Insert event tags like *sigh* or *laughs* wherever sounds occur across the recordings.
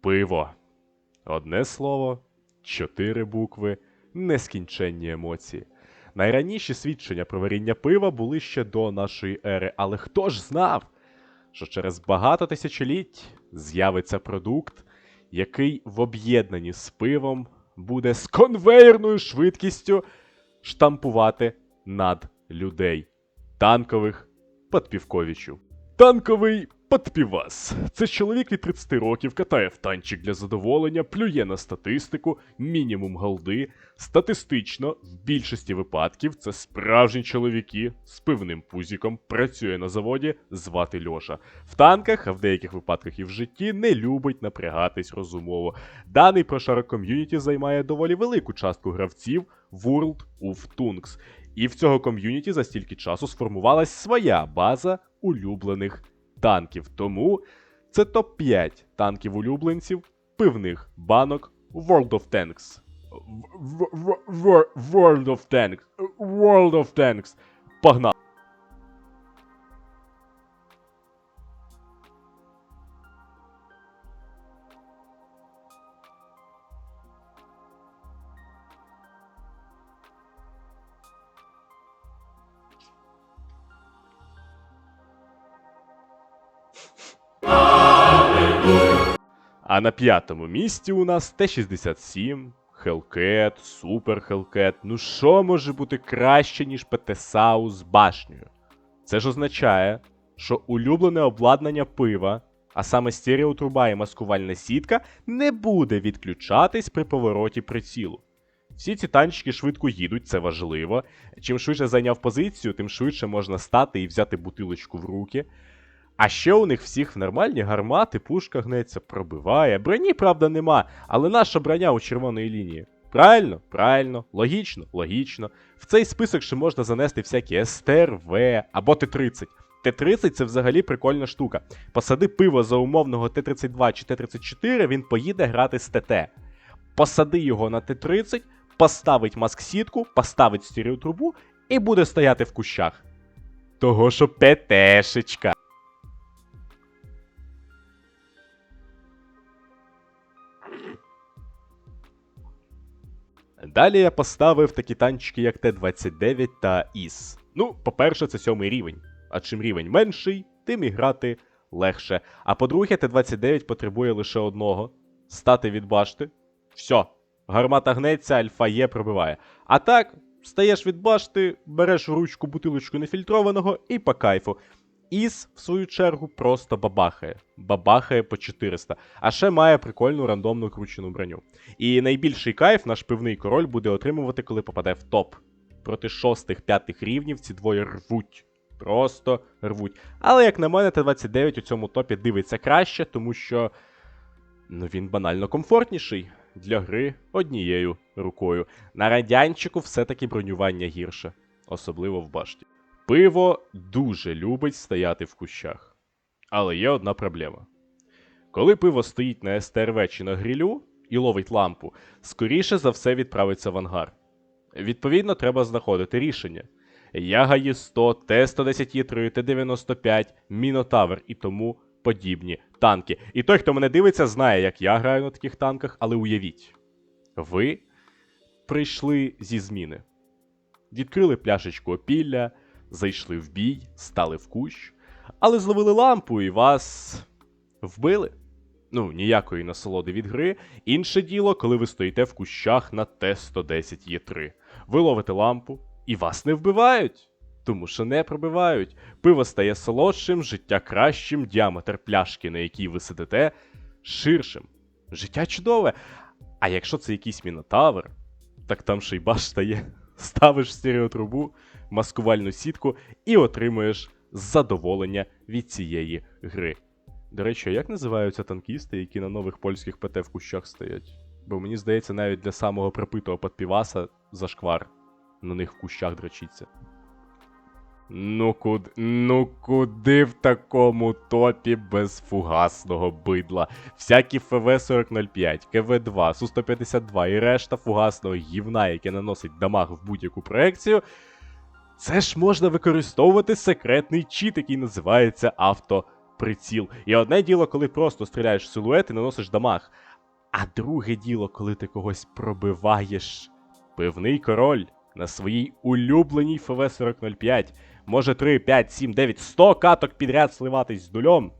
Пиво. Одне слово, чотири букви, нескінченні емоції. Найраніші свідчення про варіння пива були ще до нашої ери, але хто ж знав, що через багато тисячоліть з'явиться продукт, який в об'єднанні з пивом буде з конвейерною швидкістю штампувати над людей танкових подпівковичів. Танковий подпівас. Це чоловік від 30 років катає в танчик для задоволення, плює на статистику, мінімум голди. Статистично, в більшості випадків, це справжні чоловіки з пивним пузіком, працює на заводі, звати Льоша. В танках, а в деяких випадках і в житті, не любить напрягатись розумово. Даний прошарок ком'юніті займає доволі велику частку гравців World of Tunks. І в цього ком'юніті за стільки часу сформувалась своя база улюблених танків. Тому це топ-5 танків улюбленців пивних банок World of Tanks. World of Tanks. World of Tanks. Погнали. А на п'ятому місці у нас Т-67, Hellcat, Super Hellcat. Ну що може бути краще, ніж ПТСАУ з башнею? Це ж означає, що улюблене обладнання пива, а саме стереотруба і маскувальна сітка, не буде відключатись при повороті прицілу. Всі ці танчики швидко їдуть, це важливо. Чим швидше зайняв позицію, тим швидше можна стати і взяти бутилочку в руки. А ще у них всіх нормальні гармати, пушка гнеться, пробиває. Броні, правда, нема, але наша броня у червоної лінії. Правильно? Правильно, логічно, логічно. В цей список ще можна занести всякі СТР, В або Т-30. Т-30 це взагалі прикольна штука. Посади пиво за умовного Т-32 чи Т-34, він поїде грати з ТТ. Посади його на Т-30, поставить маск-сітку, поставить стереотрубу і буде стояти в кущах. Того що ПТшечка. Далі я поставив такі танчики, як Т-29 та ІС. Ну, по-перше, це сьомий рівень. А чим рівень менший, тим і грати легше. А по-друге, Т-29 потребує лише одного: стати від башти. Все, гармата гнеться, альфа є, пробиває. А так, стаєш від башти, береш в ручку бутилочку нефільтрованого і по кайфу. Іс, в свою чергу, просто бабахає. Бабахає по 400. А ще має прикольну рандомну кручену броню. І найбільший кайф наш пивний король буде отримувати, коли попаде в топ. Проти шостих-п'ятих рівнів ці двоє рвуть. Просто рвуть. Але, як на мене, Т-29 у цьому топі дивиться краще, тому що ну, він банально комфортніший для гри однією рукою. На радянчику все-таки бронювання гірше, особливо в башті. Пиво дуже любить стояти в кущах. Але є одна проблема. Коли пиво стоїть на СТРВ чи на грілю і ловить лампу, скоріше за все відправиться в ангар. Відповідно, треба знаходити рішення. Яга Є100, Т-110Є3, Т-95, Мінотавр і тому подібні танки. І той, хто мене дивиться, знає, як я граю на таких танках, але уявіть, ви прийшли зі зміни. Відкрили пляшечку опілля, зайшли в бій, стали в кущ, але зловили лампу і вас вбили. Ну, ніякої насолоди від гри. Інше діло, коли ви стоїте в кущах на Т-110Є3. Ви ловите лампу, і вас не вбивають. Тому що не пробивають. Пиво стає солодшим, життя кращим, діаметр пляшки, на якій ви сидите, ширшим. Життя чудове. А якщо це якийсь мінотавр, так там ще й башта є. *laughs* Ставиш стереотрубу, маскувальну сітку і отримуєш задоволення від цієї гри. До речі, як називаються танкісти, які на нових польських ПТ в кущах стоять? Бо мені здається, навіть для самого пропитого подпіваса зашквар на них в кущах дрочиться. Ну куди, ну куди в такому топі без фугасного бидла? Всякі ФВ-4005, КВ-2, Су-152 і решта фугасного гівна, яке наносить дамаг в будь-яку проекцію. Це ж можна використовувати секретний чіт, який називається авто приціл. І одне діло, коли просто стріляєш в силует і наносиш дамаг. А друге діло, коли ти когось пробиваєш. Пивний король на своїй улюбленій ФВ-4005 може 3, 5, 7, 9, 100 каток підряд сливатись з нульом.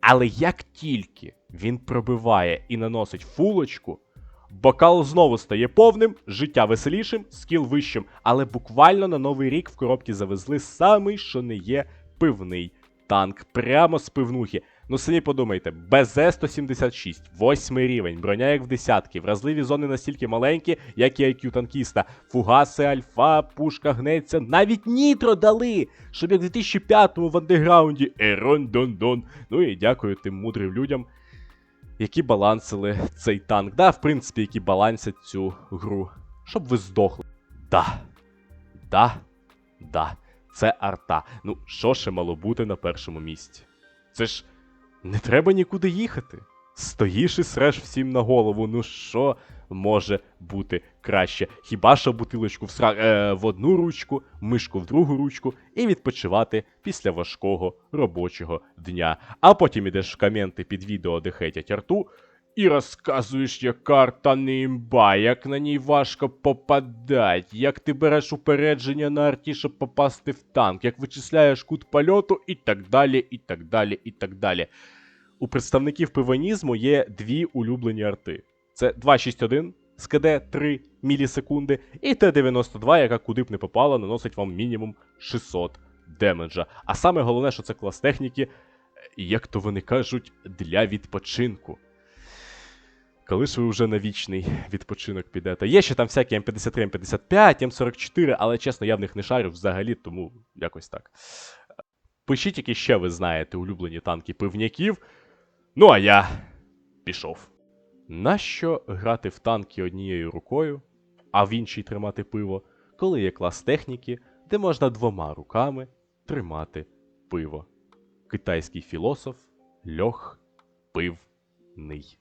Але як тільки він пробиває і наносить фулочку, бокал знову стає повним, життя веселішим, скіл вищим, але буквально на новий рік в коробці завезли самий, що не є пивний танк. Прямо з пивнухи. Ну самі подумайте, БЗ-176, восьмий рівень, броня як в десятки, вразливі зони настільки маленькі, як і IQ танкіста, фугаси, альфа, пушка гнеться, навіть нітро дали, щоб як в 2005-му в андеграунді Ерон Дон Дон. Ну і дякую тим мудрим людям, які балансили цей танк. Да, в принципі, які балансять цю гру. Щоб ви здохли. Да. Да. Да. Це арта. Ну, що ще мало бути на першому місці? Це ж не треба нікуди їхати. Стоїш і среш всім на голову. Ну що може бути краще? Хіба що бутилочку в, сра... е, в одну ручку, мишку в другу ручку і відпочивати після важкого робочого дня. А потім ідеш в коменти під відео, де хейтять арту, і розказуєш, як карта не як на ній важко попадать, як ти береш упередження на арті, щоб попасти в танк, як вичисляєш кут польоту і так далі, і так далі, і так далі. У представників пиванізму є дві улюблені арти. Це 261 з КД 3 мілісекунди, і Т-92, яка куди б не попала, наносить вам мінімум 600 демеджа. А саме головне, що це клас техніки, як то вони кажуть, для відпочинку. Коли ж ви вже на вічний відпочинок підете. Є ще там всякі М53, М55, М44, але чесно, я в них не шарю взагалі, тому якось так. Пишіть, які ще ви знаєте улюблені танки пивняків. Ну а я пішов. Нащо грати в танки однією рукою, а в іншій тримати пиво, коли є клас техніки, де можна двома руками тримати пиво? Китайський філософ Льох Пивний.